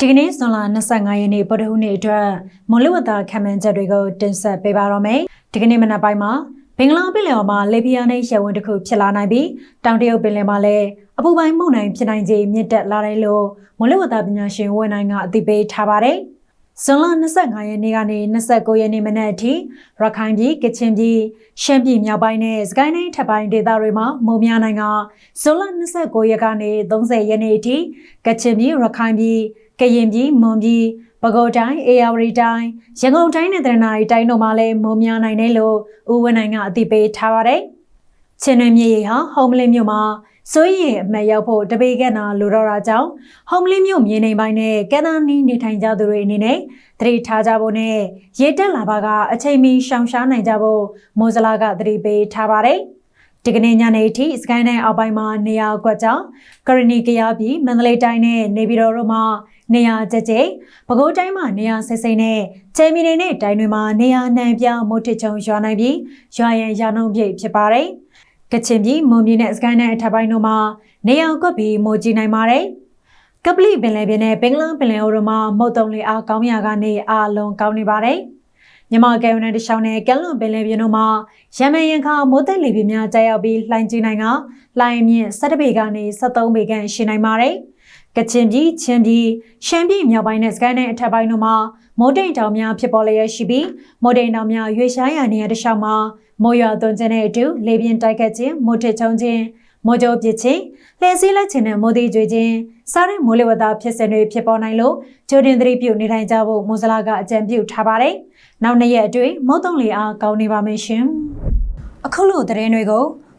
ဒီကနေ့ဇွန်လ25ရက်နေ့ဗုဒ္ဓဟူးနေ့အတွက်မွန်လူဝတ္တာခံမှန်းချက်တွေကိုတင်ဆက်ပေးပါတော့မယ်။ဒီကနေ့မနက်ပိုင်းမှာဘင်္ဂလားပင်လယ်အော်မှာလေပြင်းနဲ့ရေဝင်တစ်ခုဖြစ်လာနိုင်ပြီးတောင်တရုတ်ပင်လယ်မှာလည်းအပူပိုင်းမုန်တိုင်းဖြစ်နိုင်ခြေမြင့်တက်လာတယ်လို့မွန်လူဝတ္တာပညာရှင်ဝန်နိုင်ကအသိပေးထားပါတယ်။ ဇွန်လ25ရက်နေ့ကနေ29ရက်နေ့မနက်အထိရခိုင်ပြည်ကချင်ပြည်ရှမ်းပြည်မြောက်ပိုင်းနဲ့စကိုင်းတိုင်းထပ်ပိုင်းဒေသတွေမှာမုံများနိုင်ကဇွန်လ29ရက်ကနေ30ရက်နေ့အထိကချင်ပြည်ရခိုင်ပြည်ကရင်ပြည်မွန်ပြည်ပဲခူးတိုင်းအေရဝတီတိုင်းရန်ကုန်တိုင်းနဲ့တရနာရီတိုင်းတို့မှာလည်းမုံများနိုင်တယ်လို့ဦးဝင်းနိုင်ကအသိပေးထားပါတယ်။ချင်းရွင်မြေရီဟာဟုံးမလင်းမြို့မှာ စိုးရိမ်အမှတ်ရောက်ဖို့တပေကက်နာလိုတော့တာကြောင့်ဟုံးမလင်းမြို့မြေနေပိုင်းနဲ့ကဲနာနီးနေထိုင်ကြသူတွေအနေနဲ့သတိထားကြဖို့နဲ့ရေတက်လာပါကအချိန်မီရှောင်ရှားနိုင်ကြဖို့မိုးစလာကသတိပေးထားပါတယ်။ဒီကနေ့ညနေအထိစကိုင်းတိုင်းအောက်ပိုင်းမှာနေရာကွက်ကြောင့်ကရဏီကရပြည်မန္တလေးတိုင်းနဲ့နေပြည်တော်တို့မှာနေရာကျကျပဲခူးတိုင်းမှာနေရာစိတ်စိတ်နဲ့ချယ်မီနေနဲ့တိုင်းတွေမှာနေရာနှံပြမိုးထစ်ချုံရွာနိုင်ပြီးရွာရန်ရာနှုန်းပြည့်ဖြစ်ပါတယ်။ ကချင်ပြည်မွန်ပြည်နဲ့စကိုင်းတိုင်းအထက်ပိုင်းတို့မှာနေရာကွက်ပြီးမိုးကြီးနိုင်ပါတယ်။ကပလီပင်လယ်ပြင်နဲ့ဘင်္ဂလားပင်လယ်အော်တို့မှာမုတ်တုံလေအားကောင်းရာကနေအားလုံးကောင်းနေပါတယ်။မြန်မာကယ်ဝနတရှောင်းနဲ့ကက်လွန်ပင်လယ်ပြင်တို့မှာရမန်ရင်ခါမိုးသက်လေပြင်းများကြာရောက်ပြီးလှိုင်းကြီးနိုင်ကလှိုင်းမြင့်17ပေကနေ73ပေခန့်ရှိနိုင်ပါတယ်။ ကချင်ပြည်ချင်းပြည်ရှမ်းပြည်မြောက်ပိုင်းနဲ့စကိုင်းတိုင်းအထက်ပိုင်းတို့မှာမိုးတိမ်တောင်များဖြစ်ပေါ်လျက်ရှိပြီးမိုးတိမ်တောင်များရွေရှားရနေရတဲ့ရှောင်းမှာမိုးရွာသွန်းခြင်းနဲ့အတူလေပြင်းတိုက်ခတ်ခြင်းမိုးထစ်ချုံခြင်းမိုးကြိုးပစ်ခြင်းလှည့်စည်းလက်ခြင်းနဲ့မိုးသေးကြွေခြင်းစားတဲ့မိုးလေဝသဖြစ်စဉ်တွေဖြစ်ပေါ်နိုင်လို့ဂျိုဒင်သတိပြုနေထိုင်ကြဖို့မိုးစလာကအကြံပြုထားပါတယ်။နောက်နှစ်ရက်အတွင်းမုတ်တုံလေအားကောင်းနေပါမယ်ရှင်။အခုလိုသတင်းတွေကို